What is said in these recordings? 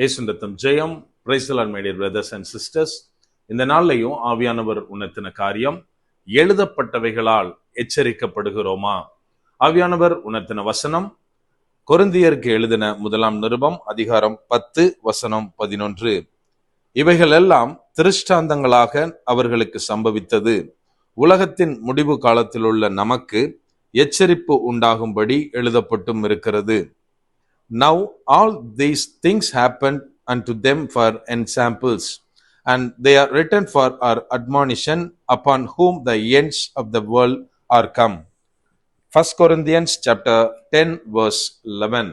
ஏசுந்தத்தம் ஜெயம். பிரைசலான் my dear brothers and sisters இந்த நாள்லையும் ஆவியானவர் உணர்த்தின காரியம் எழுதப்பட்டவைகளால் எச்சரிக்கப்படுகிறோமா? ஆவியானவர் உணர்த்தின வசனம். கொருந்தியருக்கு எழுதின முதலாம் நிருபம் அதிகாரம் பத்து வசனம் பதினொன்று. இவைகளெல்லாம் திருஷ்டாந்தங்களாக அவர்களுக்கு சம்பவித்தது. உலகத்தின் முடிவு காலத்திலுள்ள நமக்கு எச்சரிப்பு உண்டாகும்படி எழுதப்பட்டும் இருக்கிறது. Now all these things happened unto them for ensamples, and they are written for our admonition upon whom the ends of the world are come. 1 Corinthians chapter 10 verse 11.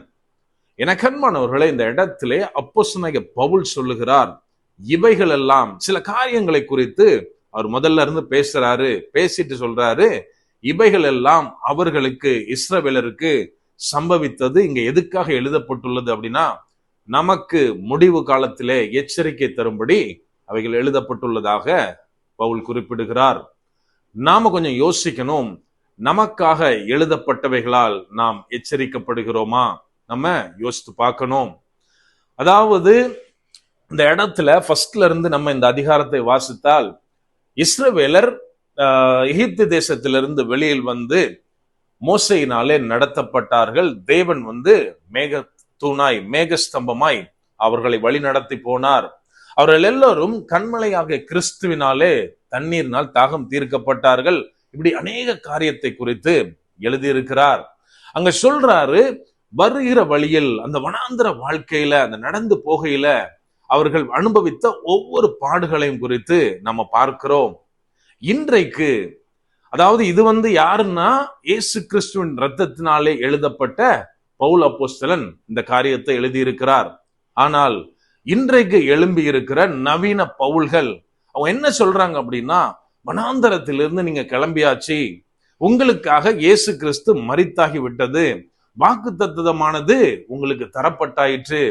எனக்கன்மானவர்களே இந்த இடத்திலே அப்போஸ்தலனாகிய பவுல் சொல்லுகிறார் இவைகள் எல்லாம் சில காரியங்களை குறித்து அவர் முதல்ல இருந்து பேசுறாரு பேசிட்டு சொல்றாரு இவைகள் எல்லாம் அவர்களுக்கு இஸ்ரவேலருக்கு சம்பவித்தது இங்க எதுக்காக எழுதப்பட்டுள்ளது அப்படின்னா நமக்கு முடிவு காலத்திலே எச்சரிக்கை தரும்படி அவைகள் எழுதப்பட்டுள்ளதாக பவுல் குறிப்பிடுகிறார். நாம கொஞ்சம் யோசிக்கணும் நமக்காக எழுதப்பட்டவைகளால் நாம் எச்சரிக்கப்படுகிறோமா? நம்ம யோசித்து பார்க்கணும். அதாவது இந்த இடத்துல ஃபர்ஸ்ட்ல இருந்து நம்ம இந்த அதிகாரத்தை வாசித்தால் இஸ்ரவேலர் எகிப்து தேசத்திலிருந்து வெளியில் வந்து மோசையினாலே நடத்தப்பட்டார்கள். தேவன் வந்து மேக தூணாய் மேகஸ்தம்பமாய் அவர்களை வழி நடத்தி போனார். அவர்கள் எல்லோரும் கண்மலையாக கிறிஸ்துவினாலே தண்ணீரினால் தாகம் தீர்க்கப்பட்டார்கள். இப்படி அநேக காரியத்தை குறித்து எழுதியிருக்கிறார். அங்க சொல்றாரு வருகிற வழியில் அந்த வனாந்திர வாழ்க்கையில அந்த நடந்து போகையில அவர்கள் அனுபவித்த ஒவ்வொரு பாடுகளையும் குறித்து நம்ம பார்க்கிறோம். இன்றைக்கு அதாவது இது வந்து யாருன்னா இயேசு கிறிஸ்துவின் ரத்தத்தினாலே எழுதப்பட்ட பவுல் அப்போஸ்தலன் இந்த காரியத்தை எழுதியிருக்கிறார். ஆனால் இன்றைக்கு எழும்பி இருக்கிற நவீன பவுல்கள் அவங்க என்ன சொல்றாங்க அப்படின்னா வனாந்தரத்திலிருந்து நீங்க கிளம்பியாச்சு உங்களுக்காக இயேசு கிறிஸ்து மரித்தாகி விட்டது வாக்கு தத்துவமானது உங்களுக்கு தரப்பட்டாயிற்று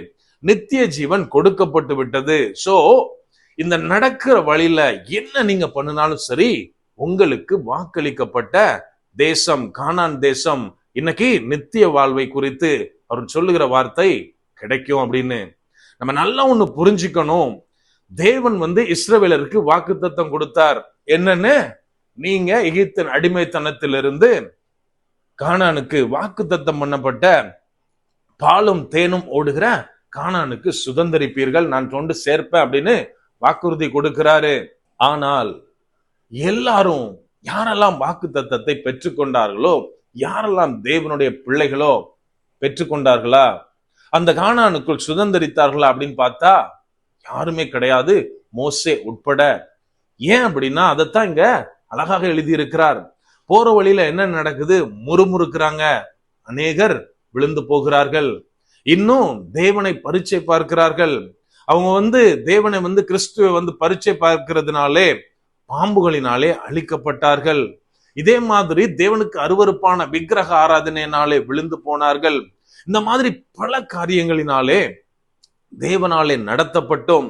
நித்திய ஜீவன் கொடுக்கப்பட்டு விட்டது. சோ இந்த நடக்கிற வழியில என்ன நீங்க பண்ணினாலும் சரி உங்களுக்கு வாக்களிக்கப்பட்ட தேசம் கானான் தேசம் இன்னைக்கு நித்திய வாழ்வை குறித்து அவர் சொல்லுகிற வார்த்தை கிடைக்கும் அப்படின்னு. நம்ம நல்லா ஒன்று புரிஞ்சுக்கணும். தேவன் வந்து இஸ்ரவேலருக்கு வாக்குத்தத்தம் கொடுத்தார். என்னன்னு? நீங்க எகிப்தன் அடிமைத்தனத்திலிருந்து கானானுக்கு வாக்குத்தத்தம் பண்ணப்பட்ட பாலும் தேனும் ஓடுகிற கானானுக்கு சுதந்திரிப்பீர்கள். நான் கொண்டு சேர்ப்பேன் அப்படின்னு வாக்குறுதி கொடுக்கிறாரு. ஆனால் எல்லாரும் யாரெல்லாம் வாக்கு தத்தத்தை பெற்றுக்கொண்டார்களோ யாரெல்லாம் தேவனுடைய பிள்ளைகளோ பெற்றுக்கொண்டார்களா? அந்த காணானுக்குள் சுதந்திரித்தார்களா அப்படின்னு பார்த்தா யாருமே கிடையாது. மோசே உட்பட. ஏன் அப்படின்னா அதைத்தான் இங்க அழகாக எழுதியிருக்கிறார். போற வழியில என்ன நடக்குது? முறுமுறுக்கிறாங்க. அநேகர் விழுந்து போகிறார்கள். இன்னும் தேவனை பரீட்சை பார்க்கிறார்கள். அவங்க வந்து தேவனை வந்து கிறிஸ்துவை வந்து பரீட்சை பார்க்கிறதுனாலே பாம்புகளினாலே அழிக்கப்பட்டார்கள். இதே மாதிரி தேவனுக்கு அருவருப்பான விக்கிரக ஆராதனையினாலே விழுந்து போனார்கள். இந்த மாதிரி பல காரியங்களினாலே தேவனாலே நடத்தப்பட்டோம்.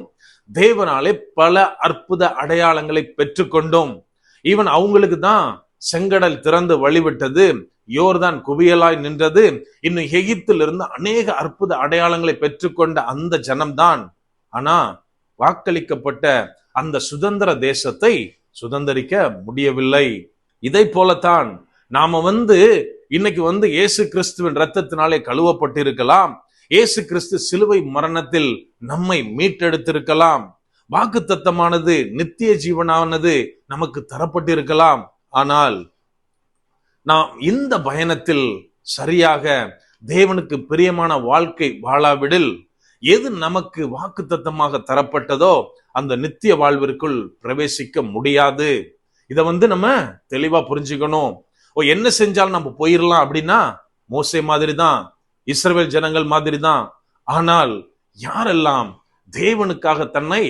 தேவனாலே பல அற்புத அடையாளங்களை பெற்றுக்கொண்டோம். ஈவன் அவங்களுக்கு தான் செங்கடல் திறந்து வழிவிட்டது. யோர்தான் குவியலாய் நின்றது. இன்னும் எகிப்திலிருந்து அநேக அற்புத அடையாளங்களை பெற்றுக்கொண்ட அந்த ஜனம்தான். ஆனா வாக்களிக்கப்பட்ட அந்த சுதந்திர தேசத்தை சுதந்திரிக்க முடியவில்லை. இதை போலத்தான் நாம வந்து இன்னைக்கு வந்து இயேசு கிறிஸ்துவின் ரத்தத்தினாலே கழுவப்பட்டிருக்கலாம். இயேசு கிறிஸ்து சிலுவை மரணத்தில் நம்மை மீட்டெடுத்திருக்கலாம். வாக்கு தத்தமானது நித்திய ஜீவனானது நமக்கு தரப்பட்டிருக்கலாம். ஆனால் நாம் இந்த பயணத்தில் சரியாக தேவனுக்கு பிரியமான வாழ்க்கை வாழாவிடில் எது நமக்கு வாக்குத்தத்தமாக தரப்பட்டதோ அந்த நித்திய வாழ்விற்குள் பிரவேசிக்க முடியாது. இதை வந்து நம்ம தெளிவா புரிஞ்சுக்கணும். ஓ என்ன செஞ்சாலும் நம்ம போயிடலாம் அப்படின்னா மோசே மாதிரி தான் இஸ்ரவேல் ஜனங்கள் மாதிரி தான் ஆனால் யாரெல்லாம் தேவனுக்காக தன்னை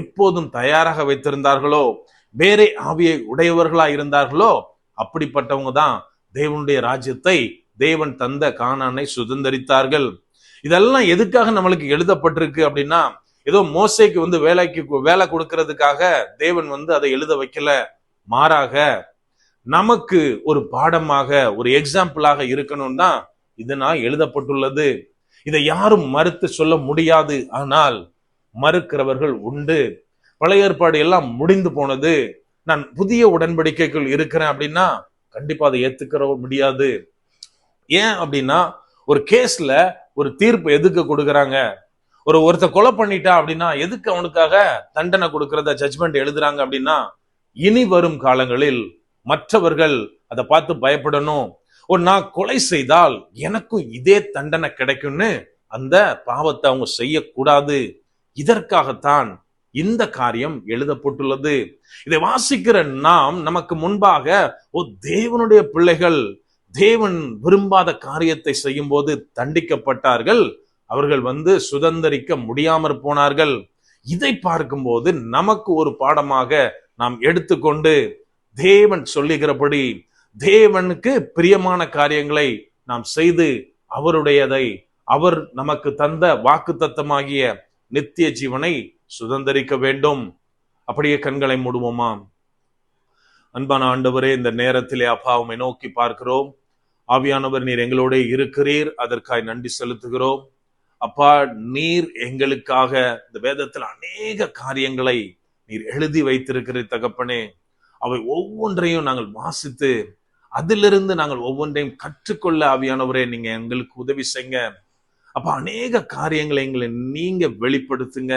எப்போதும் தயாராக வைத்திருந்தார்களோ வேறே ஆவியை உடையவர்களா இருந்தார்களோ அப்படிப்பட்டவங்க தான் தேவனுடைய ராஜ்யத்தை தேவன் தந்த காணானை சுதந்திரித்தார்கள். இதெல்லாம் எதுக்காக நம்மளுக்கு எழுதப்பட்டிருக்கு அப்படின்னா ஏதோ மோசைக்கு வந்து வேலைக்கு வேலை கொடுக்கறதுக்காக தேவன் வந்து அதை எழுத வைக்கல. மாறாக நமக்கு ஒரு பாடமாக ஒரு எக்ஸாம்பிளாக இருக்கணும் தான் இதனால் எழுதப்பட்டுள்ளது. இதை யாரும் மறுத்து சொல்ல முடியாது. ஆனால் மறுக்கிறவர்கள் உண்டு. பழைய ஏற்பாடு எல்லாம் முடிந்து போனது. நான் புதிய உடன்படிக்கைக்குள் இருக்கிறேன் அப்படின்னா கண்டிப்பா அதை ஏத்துக்கிற முடியாது. ஏன் அப்படின்னா ஒரு கேஸ்ல ஒரு தீர்ப்பு எதுக்கு கொடுக்குறாங்க? ஒரு ஒருத்த கொலை பண்ணிட்டா அப்படின்னா எதுக்கு அவனுக்காக தண்டனை கொடுக்கறத ஜட்ஜ்மெண்ட் எழுதுறாங்க அப்படின்னா இனி வரும் காலங்களில் மற்றவர்கள் அதை பார்த்து பயப்படணும். ஒரு நான் கொலை செய்தால் எனக்கும் இதே தண்டனை கிடைக்கும்னு அந்த பாவத்தை அவங்க செய்யக்கூடாது. இதற்காகத்தான் இந்த காரியம் எழுதப்பட்டுள்ளது. இதை வாசிக்கிற நாம் நமக்கு முன்பாக ஓ தேவனுடைய பிள்ளைகள் தேவன் விரும்பாத காரியத்தை செய்யும் போது தண்டிக்கப்பட்டார்கள். அவர்கள் வந்து சுதந்திரிக்க முடியாமற் போனார்கள். இதை பார்க்கும்போது நமக்கு ஒரு பாடமாக நாம் எடுத்துக்கொண்டு தேவன் சொல்லுகிறபடி தேவனுக்கு பிரியமான காரியங்களை நாம் செய்து அவருடையதை அவர் நமக்கு தந்த வாக்குத்தத்தமாகிய நித்திய ஜீவனை சுதந்திரிக்க வேண்டும். அப்படியே கண்களை மூடுவோமா? அன்பான ஆண்டவரே இந்த நேரத்திலே அப்பா நோக்கி பார்க்கிறோம். ஆவியானவர் நீர் எங்களோட இருக்கிறீர். அதற்காய் நன்றி செலுத்துகிறோம். அப்பா நீர் எங்களுக்காக இந்த வேதத்தில் அநேக காரியங்களை நீர் எழுதி வைத்திருக்கிற தகப்பனே. அவை ஒவ்வொன்றையும் நாங்கள் வாசித்து அதிலிருந்து நாங்கள் ஒவ்வொன்றையும் கற்றுக்கொள்ள ஆவியானவரே நீங்க எங்களுக்கு உதவி செய்யுங்க. அப்ப அநேக காரியங்களை எங்களை நீங்க வெளிப்படுத்துங்க.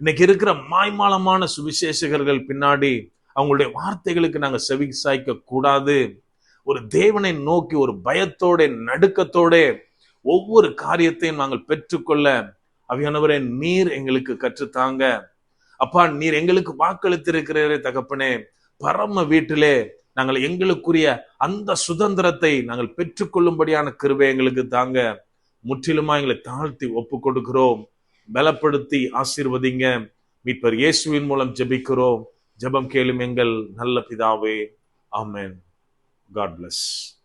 இன்னைக்கு இருக்கிற மாய்மாலமான சுவிசேஷகர்கள் பின்னாடி அவங்களுடைய வார்த்தைகளுக்கு நாங்கள் செவி சாய்க்க கூடாது ஒரு தேவனை நோக்கி ஒரு பயத்தோட நடுக்கத்தோட ஒவ்வொரு காரியத்தையும் நாங்கள் பெற்றுக்கொள்ள அவையானவரே நீர் எங்களுக்கு கற்றுத்தாங்க. அப்பா நீர் எங்களுக்கு வாக்களித்திருக்கிறே தகப்பனே. பரம வீட்டிலே நாங்கள் எங்களுக்குரிய அந்த சுதந்திரத்தை நாங்கள் பெற்றுக்கொள்ளும்படியான கிருவை எங்களுக்கு தாங்க. முற்றிலுமா எங்களை தாழ்த்தி ஒப்பு கொடுக்கிறோம் பலப்படுத்தி ஆசீர்வதிங்க. மீட்பர் இயேசுவின் மூலம் ஜெபிக்கிறோம். ஜெபம் கேளும் எங்கள் நல்ல பிதாவே. ஆமேன். God bless.